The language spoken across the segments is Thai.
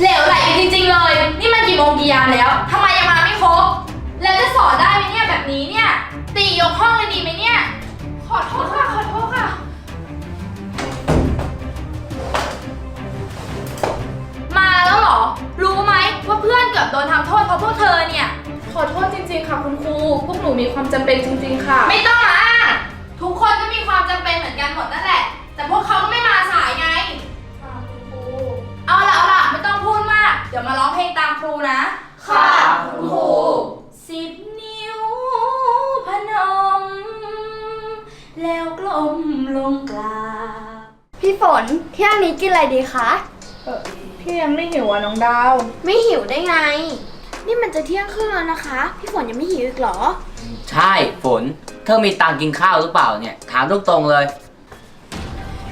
เหลวไหลกันจริงๆเลย นี่มันกี่โมงกี่ยามแล้วทำไมยังมาไม่ครบ แล้วจะสอนได้ไหมเนี่ยแบบนี้เนี่ย ตียกห้องเลยดีไหมเนี่ย ขอโทษค่ะ ขอโทษค่ะ มาแล้วเหรอ รู้ไหมว่าเพื่อนเกือบโดนทำโทษเพราะพวกเธอเนี่ย ขอโทษจริงๆค่ะคุณครู พวกหนูมีความจำเป็นจริง ๆ ค่ะ ไม่ต้องมาอ้างทุกคนก็มีความจำเป็นเหมือนกันหมดนั่นแหละ แต่พวกเขาก็ไม่มาสาย อะไรดีคะ เออพี่ยังไม่หิวอะน้องดาว ไม่หิวได้ไง นี่มันจะเที่ยงครึ่งแล้วนะคะ พี่ฝนยังไม่หิวอีกเหรอ ใช่ฝน เธอมีตังค์กินข้าวหรือเปล่าเนี่ย ถามตรงๆเลย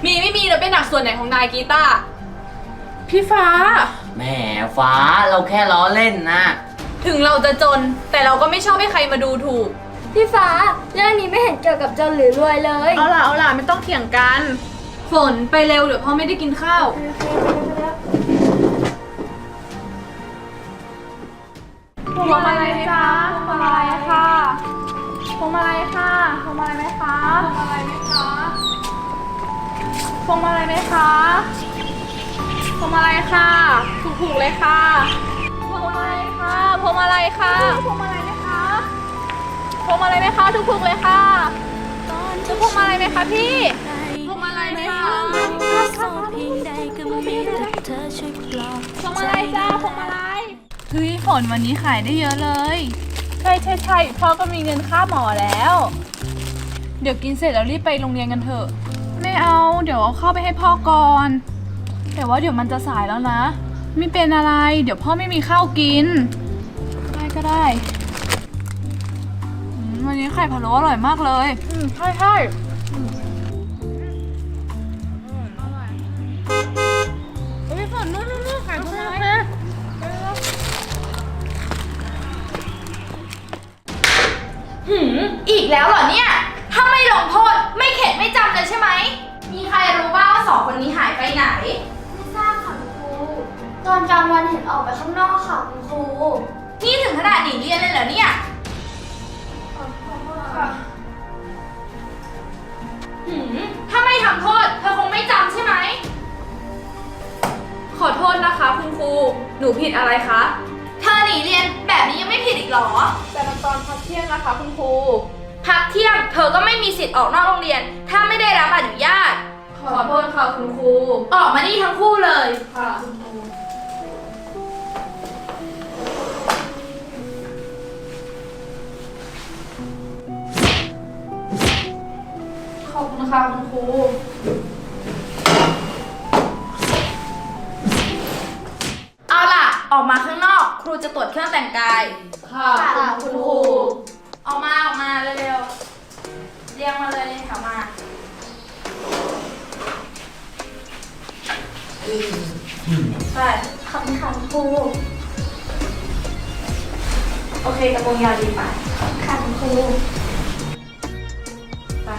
มีไม่มีเราเป็นหนักส่วนไหนของนายกีตาร์พี่ฟ้า แหมฟ้าเราแค่ล้อเล่นนะ ถึงเราจะจน แต่เราก็ไม่ชอบให้ใครมาดูถูก พี่ฟ้าเรื่องนี้ไม่เห็นเกี่ยวกับจนหรือรวยเลย เอาล่ะเอาล่ะไม่ต้องเถียงกัน ฝนไปเร็วเดี๋ยวพ่อไม่ได้กินข้าว พวงมาลัยจ้าพวงมาลัยค่ะพวงมาลัยค่ะพวงมาลัยไหมคะพวงมาลัยไหมคะพวงมาลัยไหมคะพวงมาลัยค่ะถูกๆเลยค่ะพวงมาลัยค่ะพวงมาลัยค่ะพวงมาลัยไหมคะพวงมาลัยไหมคะถูกๆเลยค่ะจะพวงมาลัยไหมคะพี่ ไหมคะเพียงใดก็มีแต่เธอช่วยปลอบพวงมาลัยจ้าพวงมาลัยเฮ้ยฝนวันนี้ขายได้เยอะเลย ใช่ใช่ใช่พ่อก็มีเงินค่าหมอแล้ว เดี๋ยวกินเสร็จแล้วรีบไปโรงเรียนกันเถอะ ไม่เอาเดี๋ยวเอาเข้าไปให้พ่อก่อน แต่ว่าเดี๋ยวมันจะสายแล้วนะ ไม่เป็นอะไร เดี๋ยวพ่อไม่มีข้าวกิน ได้ก็ได้อืมวันนี้ไข่พะโล้อร่อยมากเลย อืมใช่ใช่ กแล้วเหรอเนี่ย ถ้าไม่ลงโทษไม่เข็ดไม่จำเลยใช่ไหม มีใครรู้บ้างว่าสองคนนี้หายไปไหน ไม่ทราบค่ะคุณครู ตอนกลางวันเห็นออกไปข้างนอกค่ะคุณครูนี่ถึงขนาดหนีเรียนเลยเหรอเนี่ย หืม ถ้าไม่ทำโทษ เธอคงไม่จำใช่ไหม ขอโทษนะคะคุณครู หนูผิดอะไรคะ เธอหนีเรียนแบบนี้ยังไม่ผิดอีกเหรอ แต่มันตอนพักเที่ยงนะคะคุณครู พักเที่ยงเธอก็ไม่มีสิทธิ์ออกนอกโรงเรียน ถ้าไม่ได้รับอนุญาต ขอโทษค่ะคุณครู ออกมานี่ทั้งคู่เลยค่ะคุณครูขอบคุณค่ะคุณครูเอาล่ะ ออกมาข้างนอก ครูจะตรวจเครื่องแต่งกาย ค่ะค่ะคุณครู ออกมาออก ไปขอบคุณค่ะครูโอเคกระโปรงยาวดีไปค่ะคุณครูไป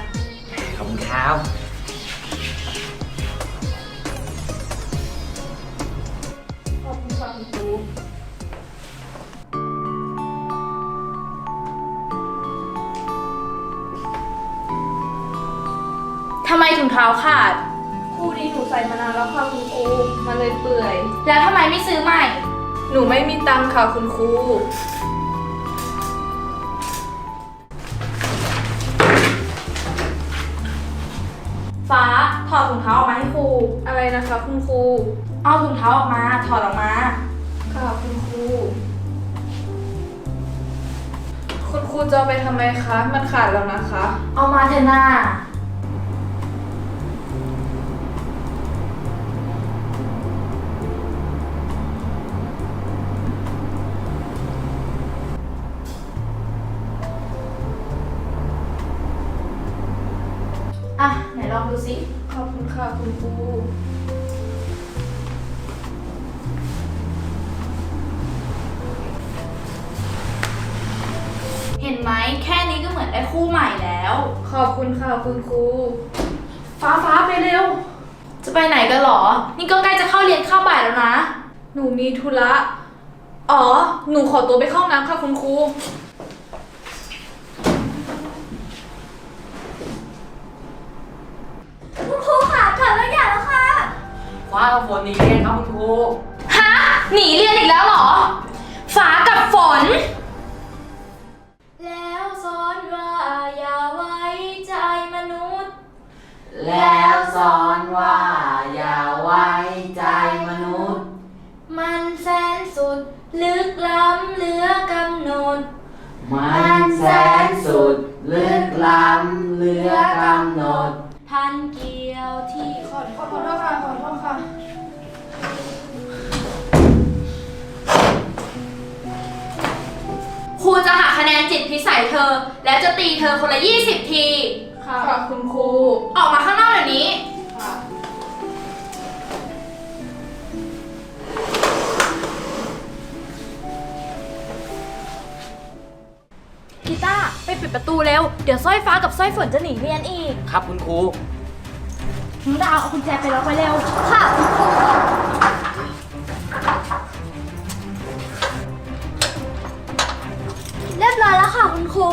ขอบคุณครับขอบคุณค่ะครูทำไมถุงเท้าขาด เลยเปื่อย แล้วทำไมไม่ซื้อใหม่ หนูไม่มีตังค์ค่ะคุณครู ฟ้าถอดถุงเท้าออกมาให้ครู อะไรนะคะคุณครู เอาถุงเท้าออกมาถอดออกมา ค่ะคุณครู คุณครูจะเอาไปทำไมคะ มันขาดแล้วนะคะ เอามาเถอะหน้า อะ ไหนลองดูสิ ขอบคุณค่ะคุณครูเห็นไหมแค่นี้ก็เหมือนได้คู่ใหม่แล้ว ขอบคุณค่ะคุณครูฟ้าฟ้าไปเร็ว จะไปไหนกันหรอ นี่ก็ใกล้จะเข้าเรียนเข้าบ่ายแล้วนะ หนูมีธุระ อ๋อ หนูขอตัวไปเข้าห้องน้ำค่ะคุณครู คุณครูค่ะเกิดเรื่องใหญ่แล้วค่ะ ฟ้ากับฝนหนีเรียนครับคุณครูฮะหนีเรียนอีกแล้วเหรอ ฟ้ากับฝน แล้วสอนว่าอย่าไว้ใจมนุษย์ แล้วสอนว่า อย่าไว้ใจมนุษย์ มันแสนสุด ลึกล้ำเหลือกำหนด มันแสนสุด ลึกล้ำเหลือกำหนดพันเกี่ยวที่ข อขอโทษค่ะขอโทษค่ะ ครูจะหักคะแนนจิตพิสัยเธอ แล้วจะตีเธอคนละ 20 ที ค่ะคุณครู ออกมาข้างนอกเดี๋ยวนี้ ค่ะ กีตาร์ไปปิดประตูเร็ว เดี๋ยวสร้อยฟ้ากับสร้อยฝนจะหนีเรียนอีก ครับคุณครู น้องดาวเอากุญแจไปล็อกไว้เร็ว ค่ะ เรียบร้อยแล้วค่ะคุณครู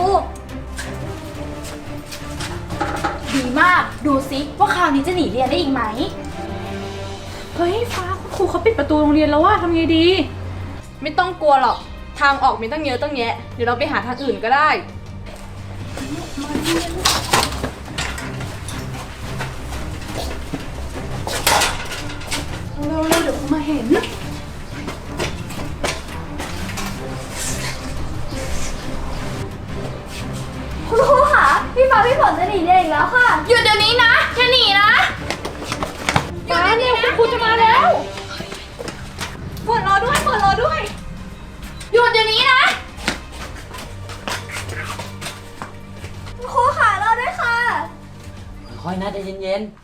ดีมาก ดูซิว่าคราวนี้จะหนีเรียนได้อีกไหม เฮ้ยฟ้าคุณครูเขาปิดประตูโรงเรียนแล้วว่าทำไงดี ไม่ต้องกลัวหรอก ทางออกมีตั้งเยอะตั้งแยะ เดี๋ยวเราไปหาทางอื่นก็ได้เร็ วๆเดี๋ยวเขามาเห็น คุณครูค่ะพี่ฟ้าพี่ฝนจะหนีเรียนอีกแล้วค่ะ หยุดเดี๋ยวนี้นะอย่าหนีนะหยุดเดี๋ยวนี้นะครูจะมาแล้วฝนรอด้วยฝนรอด้วยหยุดเดี๋ยวนี้นะคุณครูค่ะรอด้วยค่ะ ค่อยนะใจเย็นพ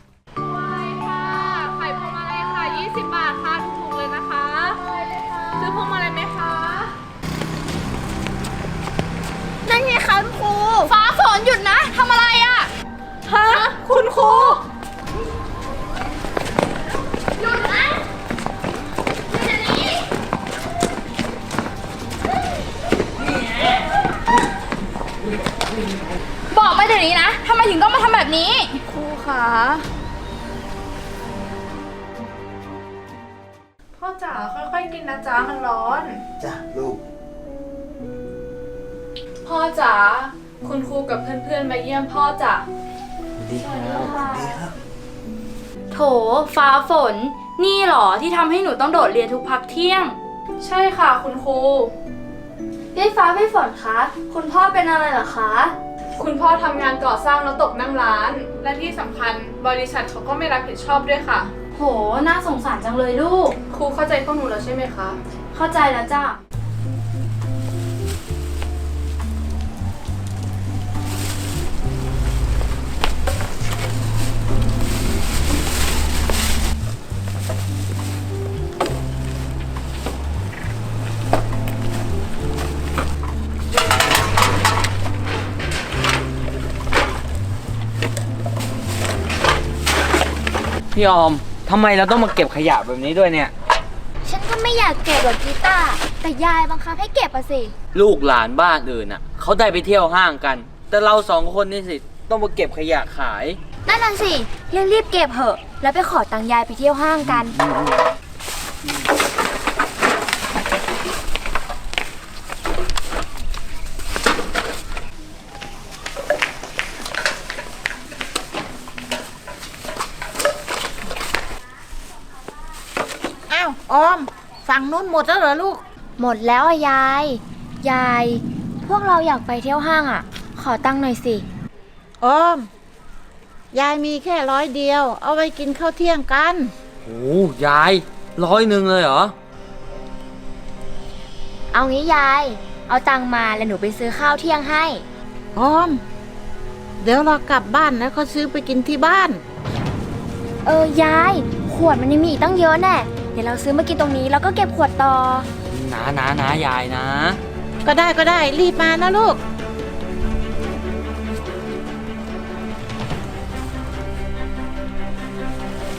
คะคุณครู ฟ้าฝนหยุดนะทำอะไรอะฮะคุณครู หยุดนะหยุดเดี๋ยวนี้บอกมาเดี๋ยวนี้นะทำไมถึงต้องมาทำแบบนี้ ครูคะพ่อจ๋าค่อยๆกินนะจ๊ะมันร้อน จ้ะลูก พ่อจ๋าคุณครูกับเพื่อนๆมาเยี่ยมพ่อจ๋าๆดีครับดีครับ โถฟ้าฝน นี่เหรอที่ทำให้หนูต้องโดดเรียนทุกพักเที่ยง ใช่ค่ะคุณครูพี่ฟ้าพี่ฝนคะคุณพ่อเป็นอะไรเหรอคะ คุณพ่อทำงานก่อสร้างแล้วตกนั่งร้าน และที่สำคัญบริษัทเขาก็ไม่รับผิดชอบด้วยค่ะ โห น่าสงสารจังเลยลูก ครูเข้าใจพวกหนูแล้วใช่ไหมคะ เข้าใจแล้วจ้ะ พี่ออมทำไมเราต้องมาเก็บขยะแบบนี้ด้วยเนี่ย ฉันก็ไม่อยากเก็บหรอกกีตาร์แต่ยายบังคับให้เก็บอะสิ ลูกหลานบ้านอื่นอะเขาได้ไปเที่ยวห้างกัน แต่เราสองคนนี่สิต้องมาเก็บขยะขาย นั่นน่ะสิรีบๆเก็บเหอะ แล้วไปขอตังค์ยายไปเที่ยวห้างกัน อ้าวออม ฝั่งนู้นหมดแล้วเหรอลูก หมดแล้วอะยาย ยาย พวกเราอยากไปเที่ยวห้างอะขอตังค์หน่อยสิ ออม ยายมีแค่ร้อยเดียว เอาไว้กินข้าวเที่ยงกัน โอ้ยายร้อยหนึ่งเลยเหรอ เอางี้ยาย เอาตังค์มาแล้วหนูไปซื้อข้าวเที่ยงให้ ออม เดี๋ยวเรากลับบ้านแล้วก็ซื้อไปกินที่บ้าน เออยาย ขวดมันยังมีอีกตั้งเยอะแน่ เดี๋ยวเราซื้อมากินตรงนี้แล้วก็เก็บขวดต่อนานะนะยายนะ ก็ได้ก็ได้รีบมานะลูก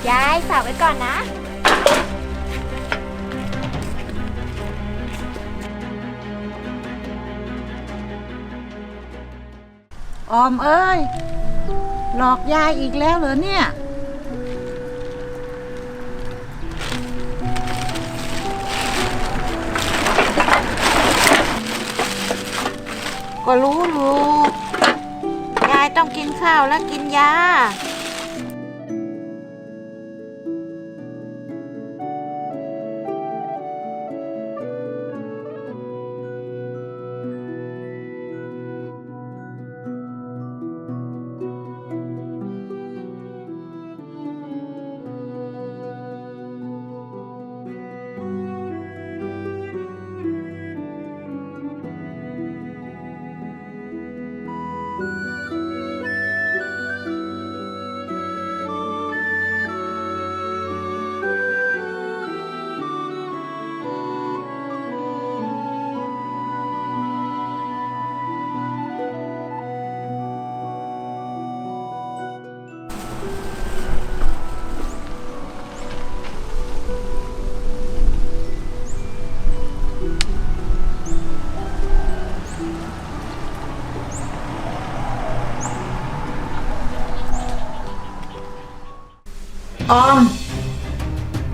ยายฝากไว้ก่อนนะ ออมเอ้ย หลอกยายอีกแล้วเหรอเนี่ย ก็รู้รู้ยายต้องกินข้าวและกินยา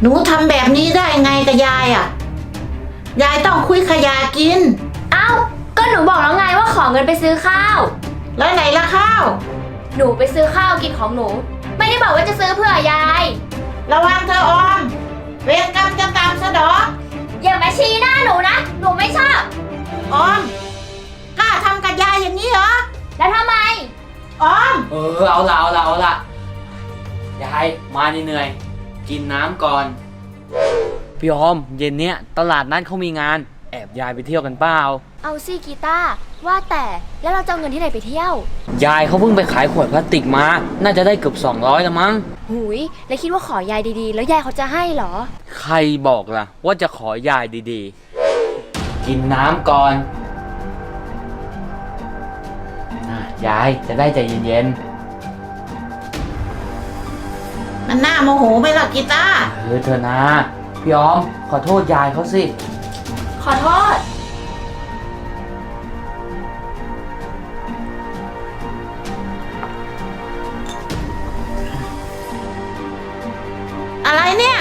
หนูทำแบบนี้ได้ไงกับยายอะ ยายต้องคุยขยากิน เอ้า ก็หนูบอกแล้วไงว่าขอเงินไปซื้อข้าว แล้วไหนละข้าว หนูไปซื้อข้าวกินของหนู ไม่ได้บอกว่าจะซื้อเพื่อยาย ระวังเธอออม เวรกรรมจะตามสะดอกอย่ามาชี้หน้าหนูนะ หนูไม่ชอบ ออม กล้าทำกับยายอย่างนี้เหรอ แล้วทำไม ออม เออเอาละเอาละเอาละยายมาเหนื่อยๆ กินน้ำก่อน พี่ออม เย็นเนี้ยตลาดนัดเขามีงาน แอบยายไปเที่ยวกันเปล่า เอาสิกีตาร์ว่าแต่แล้วเราจะเอาเงินที่ไหนไปเที่ยวยายเขาเพิ่งไปขายขวดพลาสติกมา น่าจะได้เกือบ200แล้วมั้ง หุยแล้วคิดว่าขอยายดีๆ แล้วยายเขาจะให้เหรอ ใครบอกล่ะ ว่าจะขอยายดีๆ กินน้ำก่อนอะยายจะได้ใจเย็น มันน่าโมโหไหมล่ะกีตาร์ๆเออเธอนะ พี่ออม ขอโทษยายเขาสิ ขอโทษ อะไรเนี่ย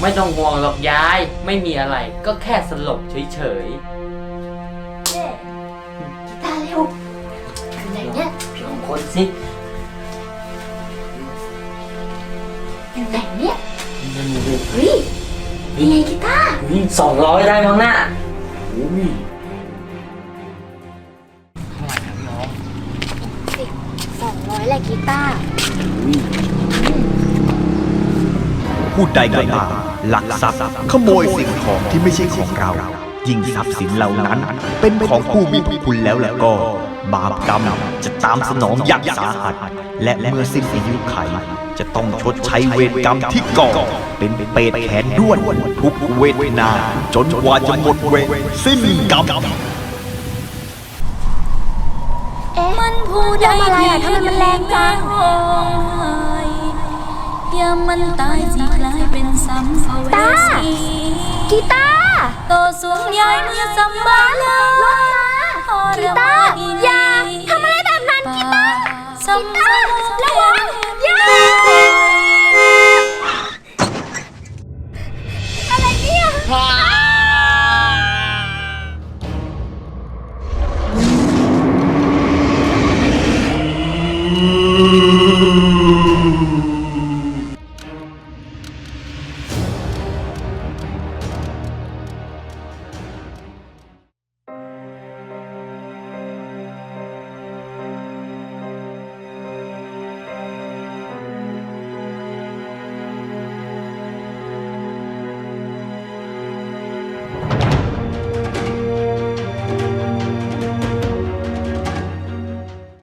ไม่ต้องห่วงหรอกยาย ไม่มีอะไร ก็แค่สลบเฉยกี คนสิอยู่ไหนเนี่ยนั่นดิเฮ้ยนี่ไงกีตาร์สองร้อยได้มั้งน่ะอุ้ยสองร้อยแหละกีตาร์ผู้ใดก็ตามลักทรัพย์ขโมยสิ่งของที่ไม่ใช่ของเรา ยิ่งทรัพย์สินเหล่านั้น เป็นของผู้มีพระคุณแล้วแล้วก็ บาปกรรมจะตามสนองอย่างสาหัส และเมื่อสิ้นอายุไข จะต้องชดใช้เวรกรรมที่ก่อ เป็นเปรตแขนด้วน ทุกเวทนา จนกว่าจะหมดเวรสิ้นกรรมเอ๊ะมันผู้ใดทำอะไรอะทำไมมันแรงจังยามมันตายสิกลายเป็นสัมภเวตาสีกีตาร์โตสูงใหญ่เมื่อสัมบาล Música